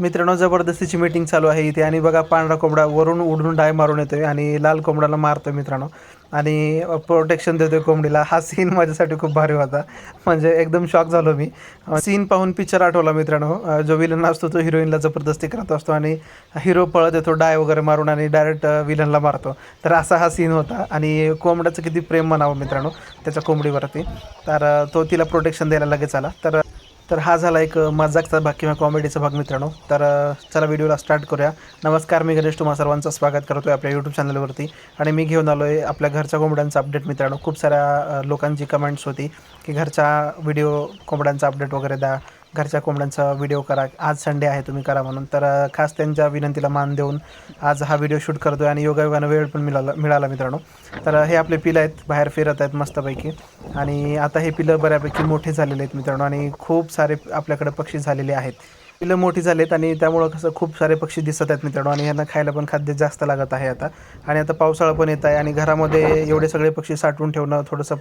मित्रांनो जबरदस्तीची मीटिंग चालू आहे इथे. आणि बघा पांढरा कोंबडा वरून उडून डाय मारून येतोय आणि लाल कोंबड्याला मारतोय मित्रांनो. आणि प्रोटेक्शन देतोय कोंबडीला. हा सीन माझ्यासाठी खूप भारी होता. म्हणजे एकदम शॉक झालो मी. सीन पाहून पिक्चर आठवला मित्रांनो. जो विलन असतो तो हिरोईनला जबरदस्ती करत असतो आणि हिरो पळत येतो डाय वगैरे मारून आणि डायरेक्ट विलनला मारतो. तर असा हा सीन होता. आणि कोंबड्याचं किती प्रेम म्हणावं मित्रांनो त्याच्या कोंबडीवरती. तर तो तिला प्रोटेक्शन द्यायला लगेच आला. तर तर हा झाला एक मजाकचा भाग किंवा कॉमेडीचा भाग मित्रांनो. तर चला व्हिडिओला स्टार्ट करूया. नमस्कार मी गणेश तुम्हा सर्वांचं स्वागत करतो आहे आपल्या यूट्यूब चॅनलवरती आणि मी घेऊन आलो आहे आपल्या घरच्या कोंबड्यांचा अपडेट मित्रांनो. खूप साऱ्या लोकांची कमेंट्स होती की घरच्या व्हिडिओ कोंबड्यांचा अपडेट वगैरे द्या. घरच्या कोंबड्यांचा व्हिडिओ करा. आज संडे आहे तुम्ही करा म्हणून. तर खास त्यांच्या विनंतीला मान देऊन आज हा व्हिडिओ शूट करतो आहे आणि योगायोगानं वेळ पण मिळाला मिळाला मित्रांनो. तर हे आपले पिलं आहेत बाहेर फिरत आहेत मस्तपैकी. आणि आता हे पिलं बऱ्यापैकी मोठे झालेले आहेत मित्रांनो आणि खूप सारे आपल्याकडे पक्षी झालेले आहेत. पिलं मोठी झालेत आणि त्यामुळं कसं खूप सारे पक्षी दिसत आहेत मित्रांनो आणि यांना खायला पण खाद्य जास्त लागत आहे आता. आणि आता पावसाळा पण येत आहे आणि घरामध्ये एवढे सगळे पक्षी साठवून ठेवणं थोडंसं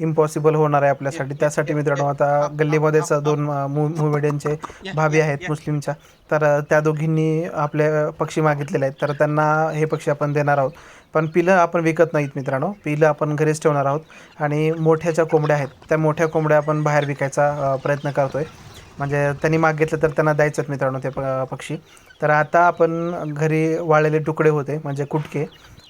इम्पॉसिबल होणार आहे आपल्यासाठी. त्यासाठी मित्रांनो आता गल्लीमध्येच दोन मुमेडियनचे भाभी आहेत मुस्लिमच्या. तर त्या दोघींनी आपले पक्षी मागितलेले आहेत. तर त्यांना हे पक्षी आपण देणार आहोत. पण पिलं आपण विकत नाहीत मित्रांनो. पिलं आपण घरीच ठेवणार आहोत. आणि मोठ्या ज्या कोंबड्या आहेत. त्या मोठ्या कोंबड्या आपण बाहेर विकायचा प्रयत्न करतोय. म्हणजे त्यांनी मागितलं तर त्यांना द्यायचंच मित्रांनो ते पक्षी. तर आता आपण घरी वाळलेले तुकडे होते म्हणजे कुटके.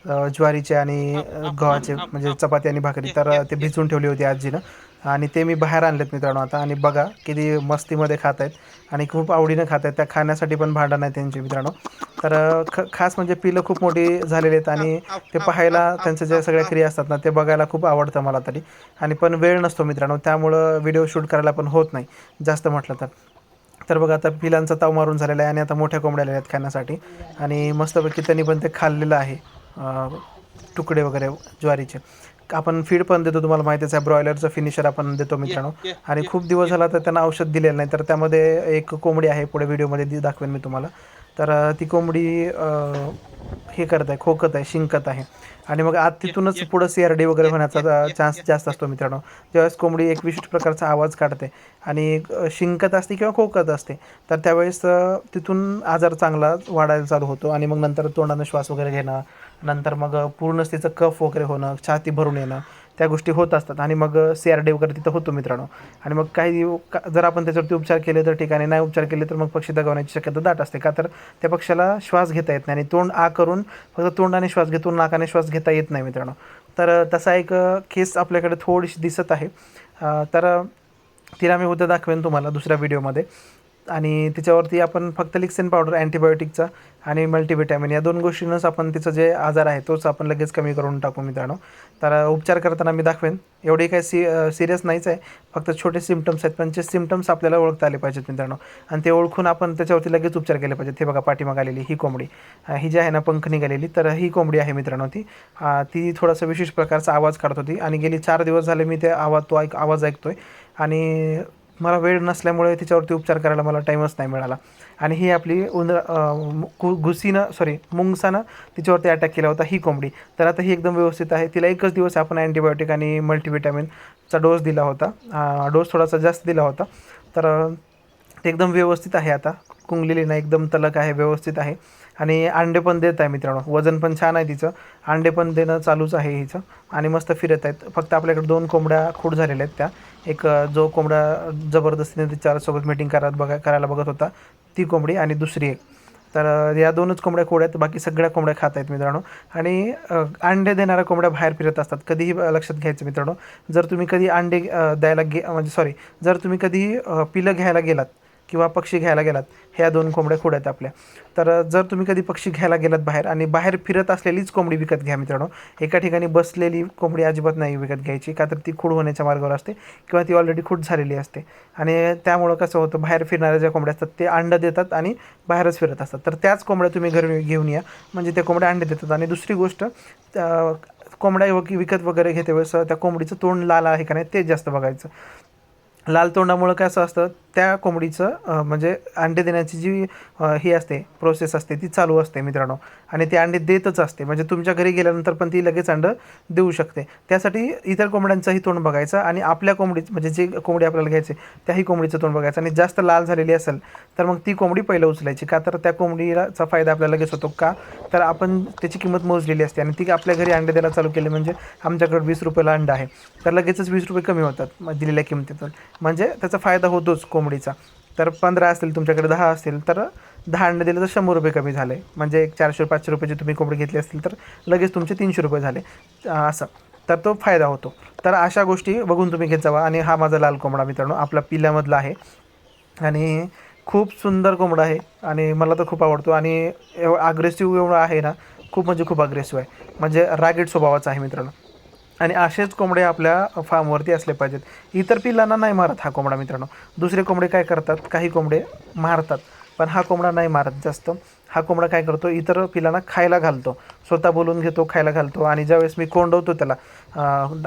ज्वारीचे आणि गव्हाचे म्हणजे चपाती आणि भाकरी तर ते भिजवून ठेवली होती आजीनं. आणि ते मी बाहेर आणलेत मित्रांनो आता. आणि बघा किती मस्तीमध्ये खात आहेत आणि खूप आवडीनं खात आहेत त्या खाण्यासाठी पण भांडण आहे त्यांची मित्रांनो. तर ख खास म्हणजे पिलं खूप मोठी झालेली आहेत आणि ते पाहायला त्यांच्या ज्या सगळ्या क्रिया असतात ना ते बघायला खूप आवडतं मला तरी. आणि पण वेळ नसतो मित्रांनो त्यामुळं व्हिडिओ शूट करायला पण होत नाही जास्त म्हटलं तर. तर बघा आता पिलांचा ताव मारून झालेला आहे आणि आता मोठ्या कोंबड्या आहेत खाण्यासाठी. आणि मस्तपैकी त्यांनी पण ते खाल्लेलं आहे. तुकडे वगैरे ज्वारीचे. आपण फीड पण देतो तुम्हाला माहितीच आहे ब्रॉयलरचं फिनिशर आपण देतो मित्रांनो. आणि खूप दिवस झाला तर त्यांना औषध दिलेलं नाही तर त्यामध्ये एक कोंबडी आहे पुढे व्हिडिओमध्ये दाखवेन मी तुम्हाला. तर ती कोंबडी हे करत आहे खोकत आहे शिंकत आहे. आणि मग आत तिथूनच पुढं सी आर डी वगैरे होण्याचा चान्स जास्त असतो मित्रांनो. ज्यावेळेस कोंबडी एक विशिष्ट प्रकारचा आवाज काढते आणि शिंकत असते किंवा खोकत असते तर त्यावेळेस तिथून आजार चांगला वाढायला चालू होतो. आणि मग नंतर तोंडानं श्वास वगैरे घेणं नंतर मग पूर्णच तिचं कफ वगैरे होणं छाती भरून येणं त्या गोष्टी होत असतात. आणि मग सी आर डी वगैरे तिथं होतो मित्रांनो. आणि मग काही का- जर आपण त्याच्यावरती उपचार केले तर ठिकाणी नाही उपचार केले तर मग पक्षी दगावण्याची शक्यता दाट असते. का तर त्या पक्षाला श्वास घेता येत नाही आणि तोंड आ करून फक्त तोंडाने श्वास घेतो नाकाने श्वास घेता येत नाही मित्रांनो. तर तसा एक केस आपल्याकडे थोडीशी दिसत आहे. तर तिला मी उद्या दाखवेन तुम्हाला दुसऱ्या व्हिडिओमध्ये आणि तिच्यावरती आपण फक्त लिक्सेन पावडर अँटीबायोटिकचा आणि मल्टीव्हिटॅमिन या दोन गोष्टींनाच आपण तिचं जे आजार आहे तोच आपण लगेच कमी करून टाकू मित्रांनो. तर उपचार करताना मी दाखवेन. एवढे काही सी सिरियस नाहीच आहे. फक्त छोटे सिमटम्स आहेत पण जे सिमटम्स आपल्याला ओळखता आले पाहिजेत मित्रांनो. आणि ते ओळखून आपण त्याच्यावरती लगेच उपचार केले पाहिजेत. हे बघा पाठीमाग आलेली ही कोंबडी. ही जी आहे ना पंख निघालेली तर ही कोंबडी आहे मित्रांनो ती. ती थोडासा विशेष प्रकारचा आवाज काढत होती आणि गेली चार दिवस झाले मी ते आवाज तो ऐक आवाज ऐकतोय. आणि मला वेळ नसल्यामुळे तिच्यावरती उपचार करायला मला टाईमच नाही मिळाला. आणि ही आपली उंदर घुसीनं सॉरी मुंगसानं तिच्यावरती अटॅक केला होता ही कोंबडी. तर आता ही एकदम व्यवस्थित आहे. तिला एकच दिवस आपण अँटीबायोटिक आणि मल्टीव्हिटॅमिनचा डोस दिला होता. डोस थोडासा जास्त दिला होता. तर ते एकदम व्यवस्थित आहे आता. कुंगलेली नाही एकदम तलक आहे व्यवस्थित आहे. आणि अंडे पण देत आहे मित्रांनो. वजन पण छान आहे तिचं. अंडे पण देणं चालूच आहे हिचं. आणि मस्त फिरत आहेत. फक्त आपल्याकडे दोन कोंबड्या खूड झालेल्या आहेत त्या. एक जो कोंबडा जबरदस्तीने तिच्यासोबत मीटिंग करत बघा करायला बघत होता ती कोंबडी आणि दुसरी एक. तर या दोनच कोंबड्या खोड आहेत. बाकी सगळ्या कोंबड्या खात आहेत मित्रांनो. आणि अंडे देणाऱ्या कोंबड्या बाहेर फिरत असतात. कधीही लक्षात घ्यायचं मित्रांनो. जर तुम्ही कधी अंडे द्यायला गे म्हणजे सॉरी जर तुम्ही कधी पिलं घ्यायला गेलात किंवा पक्षी घ्यायला गेलात ह्या दोन कोंबड्या खोड्यात आपल्या. तर जर तुम्ही कधी पक्षी घ्यायला गेलात बाहेर आणि बाहेर फिरत असलेलीच कोंबडी विकत घ्या मित्रांनो. एका ठिकाणी बसलेली कोंबडी अजिबात नाही विकत घ्यायची का तर ती खूड होण्याच्या मार्गावर असते किंवा ती ऑलरेडी खूड झालेली असते. आणि त्यामुळं कसं होतं बाहेर फिरणाऱ्या ज्या कोंबड्या असतात ते अंडं देतात आणि बाहेरच फिरत असतात. तर त्याच कोंबड्या तुम्ही घरी घेऊन या. म्हणजे त्या कोंबड्या अंडे देतात. आणि दुसरी गोष्ट कोंबड्या विकत वगैरे घेते वेळेस त्या कोंबडीचं तोंड लाल आहे का नाही ते जास्त बघायचं. लाल तोंडामुळं काय असं असतं त्या कोंबडीचं म्हणजे अंडे देण्याची जी ही असते प्रोसेस असते ती चालू असते मित्रांनो. आणि ती अंडे देतच असते. म्हणजे तुमच्या घरी गेल्यानंतर पण ती लगेच अंडं देऊ शकते. त्यासाठी इतर कोंबड्यांचंही तोंड बघायचं आणि आपल्या कोंबडी म्हणजे जे कोंबडी आपल्याला घ्यायची त्याही कोंबडीचं तोंड बघायचं. आणि जास्त लाल झालेली असेल तर मग ती कोंबडी पहिलं उचलायची. का तर त्या कोंबडीचा फायदा आपल्याला लगेच होतो. का तर आपण त्याची किंमत मोजलेली असते. आणि ती आपल्या घरी अंडे द्यायला चालू केली म्हणजे आमच्याकडे वीस रुपयाला अंडा आहे. तर लगेचच वीस रुपये कमी होतात मग दिलेल्या किमतीतून. म्हणजे त्याचा फायदा होतोच कोंबडीचा. तर पंधरा असतील तुमच्याकडे दहा असतील तर दहा अंडे दिले तर शंभर रुपये कमी झाले. म्हणजे एक चारशे पाचशे रुपयाची तुम्ही कोंबडी घेतली असतील तर लगेच तुमचे तीनशे रुपये झाले. असं. तर तो फायदा होतो. तर अशा गोष्टी बघून तुम्ही घेत जावा. आणि हा माझा लाल कोंबडा मित्रांनो आपला पिल्यामधला आहे. आणि खूप सुंदर कोंबडा आहे. आणि मला तर खूप आवडतो. आणि एव अग्रेसिव्ह एवढं आहे ना खूप म्हणजे खूप अग्रेसिव्ह आहे. म्हणजे रागीट स्वभावाचा आहे मित्रांनो. आणि असेच कोंबडे आपल्या फार्मवरती असले पाहिजेत. इतर पिल्लांना नाही मारत हा कोंबडा मित्रांनो. दुसरे कोंबडे काय करतात? काही कोंबडे मारतात पण हा कोंबडा नाही मारत जास्त. हा कोंबडा काय करतो? इतर पिलांना खायला घालतो. स्वतः बोलून घेतो खायला घालतो आणि ज्यावेळेस मी कोंडवतो त्याला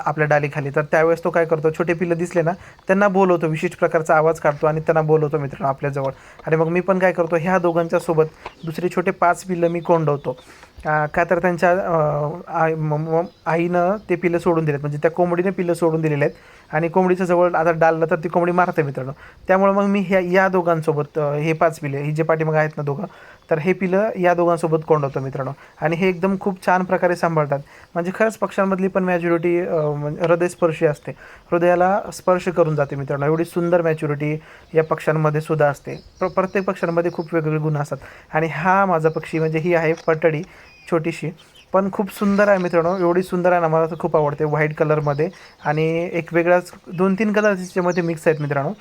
आपल्या डालीखाली तर त्यावेळेस तो काय करतो? छोटे पिल्लं दिसले ना त्यांना बोलवतो विशिष्ट प्रकारचा आवाज काढतो आणि त्यांना बोलवतो मित्रांनो आपल्याजवळ. आणि मग मी पण काय करतो? ह्या दोघांच्या सोबत दुसरे छोटे पाच पिल्लं मी कोंडवतो. का तर त्यांच्या आई म- म- आईनं ते पिलं सोडून दिलेत. म्हणजे त्या कोंबडीने पिलं सोडून दिलेले आहेत. आणि कोंबडीच्या जवळ आता डाललं तर ती कोंबडी मारते मित्रांनो. त्यामुळे मग मी ह्या या दोघांसोबत हे पाच पिले ही जे पाठीमागं आहेत ना दोघं तर हे पिलं या दोघांसोबत कोंडवतो मित्रांनो. आणि हे एकदम खूप छान प्रकारे सांभाळतात. म्हणजे खरंच पक्ष्यांमधली पण मॅच्युरिटी हृदयस्पर्शी असते. हृदयाला स्पर्श करून जाते मित्रांनो. एवढी सुंदर मॅच्युरिटी या पक्ष्यांमध्ये सुद्धा असते. प्र प्रत्येक पक्ष्यांमध्ये खूप वेगवेगळे गुण असतात. आणि हा माझा पक्षी म्हणजे ही आहे पटडी. छोटीशी. पण खूप सुंदर आहे मित्रांनो. एवढी सुंदर आहे ना मला तर खूप आवडते. व्हाईट कलरमध्ये आणि एक वेगळाच दोन तीन कलर त्याच्यामध्ये मिक्स आहेत मित्रांनो.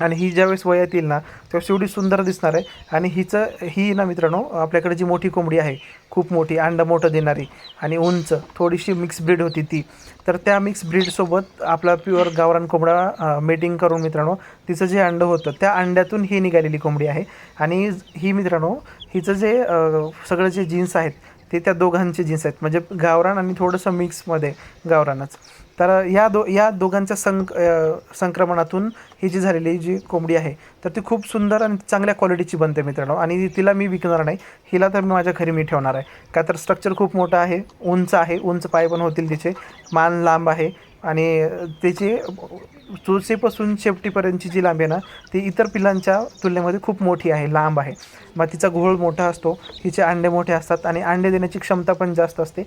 आणि ही ज्यावेळेस वयात येईल ना त्यावेळेस एवढी सुंदर दिसणार आहे. आणि हिचं ही ना मित्रांनो आपल्याकडे जी मोठी कोंबडी आहे खूप मोठी अंडं मोठं देणारी आणि उंच थोडीशी मिक्स ब्रीड होती ती. तर त्या मिक्स ब्रीडसोबत आपला प्युअर गावरान कोंबडा मेटिंग करून मित्रांनो तिचं जे अंडं होतं त्या अंड्यातून ही निघालेली कोंबडी आहे. आणि ही मित्रांनो हिचं जे सगळं जे जीन्स आहेत ते त्या दोघांचे जीन्स आहेत. म्हणजे गावरान आणि थोडंसं मिक्समध्ये गावरानच. तर या दो या दोघांच्या संक संक्रमणातून ही जी झालेली जी कोंबडी आहे तर ती खूप सुंदर आणि चांगल्या क्वालिटीची बनते मित्रांनो. आणि तिला मी विकणार नाही. हिला तर मी माझ्या घरी मी ठेवणार आहे. का तर स्ट्रक्चर खूप मोठं आहे उंच आहे. उंच पाय पण होतील तिचे. मान लांब आहे. आणि त्याची चुळसेपासून शेपटीपर्यंतची जी लांबी आहे ना ती इतर पिल्लांच्या तुलनेमध्ये खूप मोठी आहे लांब आहे. मग तिचा घोळ मोठा असतो हिचे अंडे मोठे असतात आणि अंडे देण्याची क्षमता पण जास्त असते.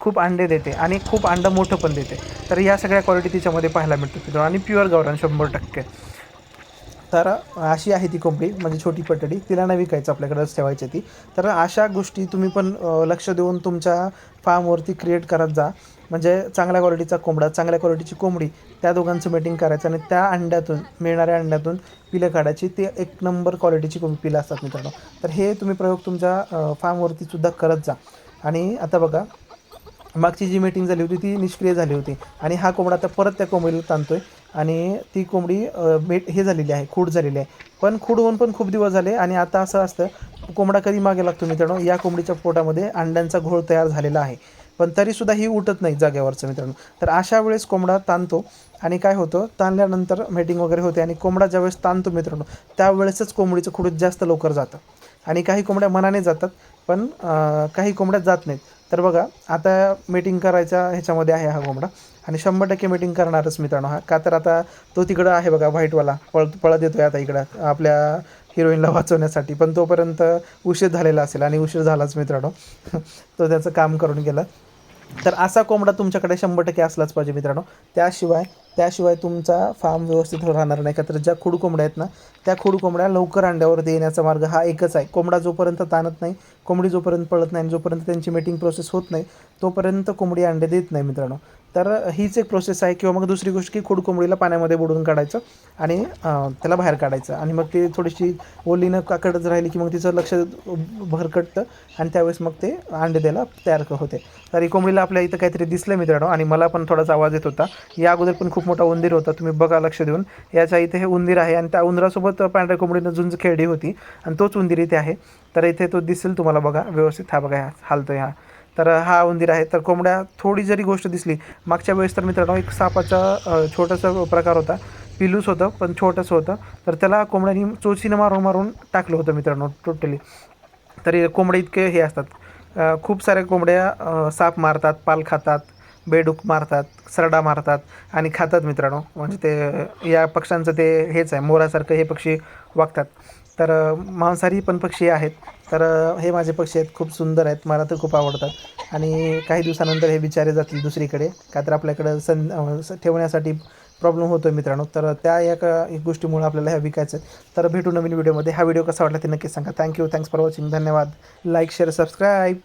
खूप अंडे देते आणि खूप अंडं मोठं पण देते. तर या सगळ्या क्वालिटी तिच्यामध्ये पाहायला मिळतात आणि प्युअर गावरान शंभर टक्के. तर अशी आहे ती कोंबडी म्हणजे छोटी पटडी. तिला नाही विकायचं आपल्याकडंच ठेवायची ती. तर अशा गोष्टी तुम्ही पण लक्ष देऊन तुमच्या फार्मवरती क्रिएट करत जा. म्हणजे चांगल्या क्वालिटीचा कोंबडा चांगल्या क्वालिटीची कोंबडी त्या दोघांचं मीटिंग करायचं आणि त्या अंड्यातून मिळणाऱ्या अंड्यातून पिलं काढायची. ते एक नंबर क्वालिटीची कोंबडी पिलं असतात मित्रांनो. तर हे तुम्ही प्रयोग तुमच्या फार्मवरतीसुद्धा फार्मवरती सुद्धा करत जा. आणि आता बघा मागची जी मीटिंग झाली होती ती निष्क्रिय झाली होती. आणि हा कोंबडा आता परत त्या कोंबडीला आहे आणि ती कोंबडी मेट हे झालेली आहे खूड झालेली आहे. पण खूड होऊन पण खूप दिवस झाले आणि आता असं असतं कोंबडा कधी मागे लागतो मित्रांनो? या कोंबडीच्या पोटामध्ये अंड्यांचा घोळ तयार झालेला आहे. पण तरीसुद्धा ही उठत नाही जागेवरचं मित्रांनो. तर अशा वेळेस कोंबडा ताणतो आणि काय होतं? ताणल्यानंतर मेटिंग वगैरे होते आणि कोंबडा ज्यावेळेस ताणतो मित्रांनो त्यावेळेसच कोंबडीचं खुडूत जास्त लवकर जातं. आणि काही कोंबड्या मनाने जातात पण काही कोंबड्या जात नाहीत. तर बघा आता मीटिंग करायच्या ह्याच्यामध्ये आहे हा कोंबडा. आणि शंभर टक्के मीटिंग करणारच मित्रांनो हा. का तर आता तो तिकडं आहे बघा व्हाईटवाला. पळ पळत येतोय आता इकडं आपल्या हिरोईनला वाचवण्यासाठी. पण तोपर्यंत उशीर झालेला असेल आणि उशीर झालाच मित्रांनो. तो त्याचं काम करून गेला. तर असा कोंबडा तुमच्याकडे शंभर टक्के असलाच पाहिजे मित्रांनो. त्याशिवाय त्याशिवाय तुमचा फार्म व्यवस्थित राहणार नाही का? तर ज्या खुड कोंबड्या आहेत ना त्या खुड कोंबड्या लवकर अंड्यावर देण्याचा मार्ग हा एकच आहे. कोंबडा जोपर्यंत ताणत नाही कोंबडी जोपर्यंत पळत नाही आणि जोपर्यंत त्यांची मीटिंग प्रोसेस होत नाही तोपर्यंत कोंबडी अंडे देत नाही मित्रांनो. तर हीच एक प्रोसेस आहे किंवा मग दुसरी गोष्ट की खुड कोंबडीला पाण्यामध्ये बुडवून काढायचं आणि त्याला बाहेर काढायचं आणि मग ते थोडीशी ओलीनं काकडच राहिली की मग तिचं लक्ष भरकटतं आणि त्यावेळेस मग ते अंडे द्यायला तयार होते. तर ही कोंबडीला आपल्या इथं काहीतरी दिसलं मित्रांनो आणि मला पण थोडासा आवाज येत होता. या अगोदर पण खूप खूप मोठा उंदीर होता तुम्ही बघा लक्ष देऊन. याच्या इथे हे उंदीर आहे आणि त्या उंदरासोबत पांढऱ्या कोंबडीनं झुंज खेळली होती आणि तोच उंदीर इथे आहे. तर इथे तो दिसेल तुम्हाला बघा व्यवस्थित. हा बघा हालतो हालतोय हा. तर हा उंदीर आहे. तर कोंबड्या थोडी जरी गोष्ट दिसली मागच्या वेळेस तर मित्रांनो एक सापाचा छोटासा प्रकार होता. पिलूस होतं पण छोटंसं होतं. तर त्याला कोंबड्यांनी चोचीनं मारून मारून टाकलं होतं मित्रांनो टोटली. तरी कोंबडे इतके हे असतात. खूप साऱ्या कोंबड्या साप मारतात पाल खातात. बेडूक मारतात सरडा मारतात आणि खातात मित्रांनो. म्हणजे ते या पक्ष्यांचं ते हेच आहे मोरासारखं हे पक्षी वागतात. तर मांसाहारी पण पक्षी आहेत. तर हे माझे पक्षी आहेत खूप सुंदर आहेत मला तर खूप आवडतात. आणि काही दिवसानंतर हे बिचारे जातील दुसरीकडे. का तर आपल्याकडं सं ठेवण्यासाठी प्रॉब्लेम होतो आहे मित्रांनो. तर त्या एका एक गोष्टीमुळे आपल्याला ह्या विकायचं आहे. तर भेटू नवीन व्हिडिओमध्ये हा व्हिडिओ कसा वाटला ते नक्कीच सांगा. Thank you thanks for watching धन्यवाद. Like share subscribe